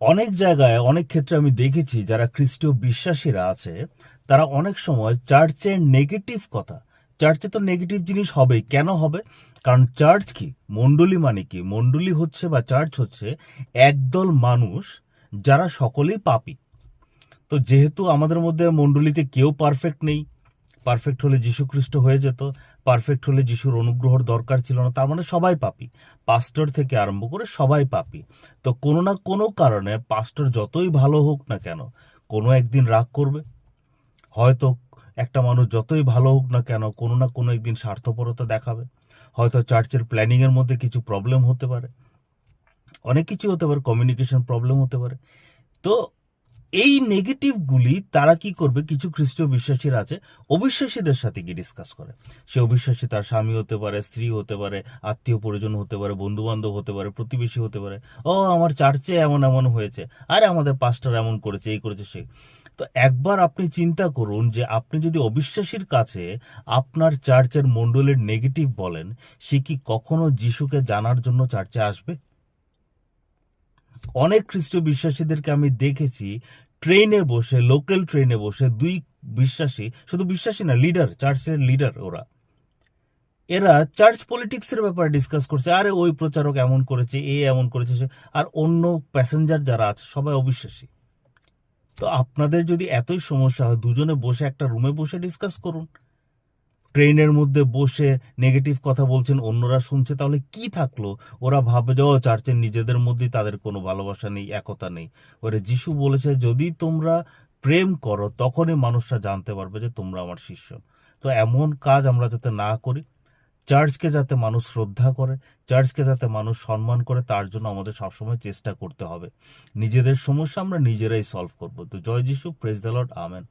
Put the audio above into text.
অনেক জায়গায়, অনেক ক্ষেত্রে আমি দেখেছি যারা খ্রিস্টীয় বিশ্বাসীরা আছে, তারা অনেক সময় চার্চের নেগেটিভ কথা, চার্চে তো নেগেটিভ জিনিস হবেই। কেন হবে? কারণ চার্চ কি? মণ্ডলী মানে কি? মণ্ডলী হচ্ছে বা চার্চ হচ্ছে একদল মানুষ যারা সকলেই পাপী। তো যেহেতু আমাদের মধ্যে মণ্ডলীতে কেউ পারফেক্ট নেই পারফেক্ট হলে যীশু খ্রিস্ট হয়ে যেত পারফেক্ট হলে যিশুর অনুগ্রহর দরকার ছিল না, তার মানে সবাই পাপি। পাস্টর থেকে আরম্ভ করে সবাই পাপি। তো কোনো না কোনো কারণে পাস্টর যতই ভালো হোক না কেন, কোনো একদিন রাগ করবে। হয়তো একটা মানুষ যতই ভালো হোক না কেন, কোনো না কোনো একদিন স্বার্থপরতা দেখাবে। হয়তো চার্চের প্ল্যানিংয়ের মধ্যে কিছু প্রবলেম হতে পারে। অনেক কিছু হতে পারে কমিউনিকেশন প্রবলেম হতে পারে। তো এই নেগেটিভগুলি তারা কি করবে? কিছু খ্রিস্টীয় বিশ্বাসীরা আছে, অবিশ্বাসীদের সাথে গিয়ে ডিসকাস করে। সে অবিশ্বাসী তার স্বামী হতে পারে, স্ত্রী হতে পারে, আত্মীয় পরিজন হতে পারে বন্ধু বান্ধব হতে পারে, প্রতিবেশী হতে পারে। ও, আমার চার্চে এমন এমন হয়েছে। আরে, আমাদের পাস্টার এমন করেছে, এই করেছে, সে। তো একবার আপনি চিন্তা করুন যে আপনি যদি অবিশ্বাসীর কাছে আপনার চার্চের মণ্ডলের নেগেটিভ বলেন, সে কি কখনো যিশুকে জানার জন্য চার্চে আসবে? অনেক খ্রিস্ট বিশ্বাসীদেরকে আমি দেখেছি, ট্রেনে বসে, লোকাল ট্রেনে বসে দুই বিশ্বাসী, শুধু বিশ্বাসী না, লিডার, চার্চের লিডার ওরা। এরা চার্চ পলিটিক্সের ব্যাপারে ডিসকাস করছে, আরে ওই প্রচারক এমন করেছে, এ এমন করেছে, সে, আর অন্য প্যাসেঞ্জার যারা আছে, সবাই অবিশ্বাসী। তো আপনাদের যদি এতই সমস্যা হয়, দুজনে বসে একটা রুমে বসে ডিসকাস করুন। ট্রেনের মধ্যে বসে নেগেটিভ কথা বলছেন, অন্যরা শুনছে, তাহলে কি থাকল? ওরা ভাবে যে, ও, চার্চের নিজেদের মধ্যেই তাদের কোনো ভালোবাসা নেই, একতা নেই। ওরে যিশু বলেছে, যদি তোমরা প্রেম করো, তখনই মানুষরা জানতে পারবে যে তোমরা আমার শিষ্য। তো এমন কাজ আমরা যাতে না করি, চার্চকে যাতে মানুষ শ্রদ্ধা করে, চার্চকে যাতে মানুষ সম্মান করে, তার জন্য আমাদের সবসময় চেষ্টা করতে হবে। নিজেদের সমস্যা আমরা নিজেরাই সলভ করব। তো জয় যিশু প্রেস দ্য লর্ড আমেন।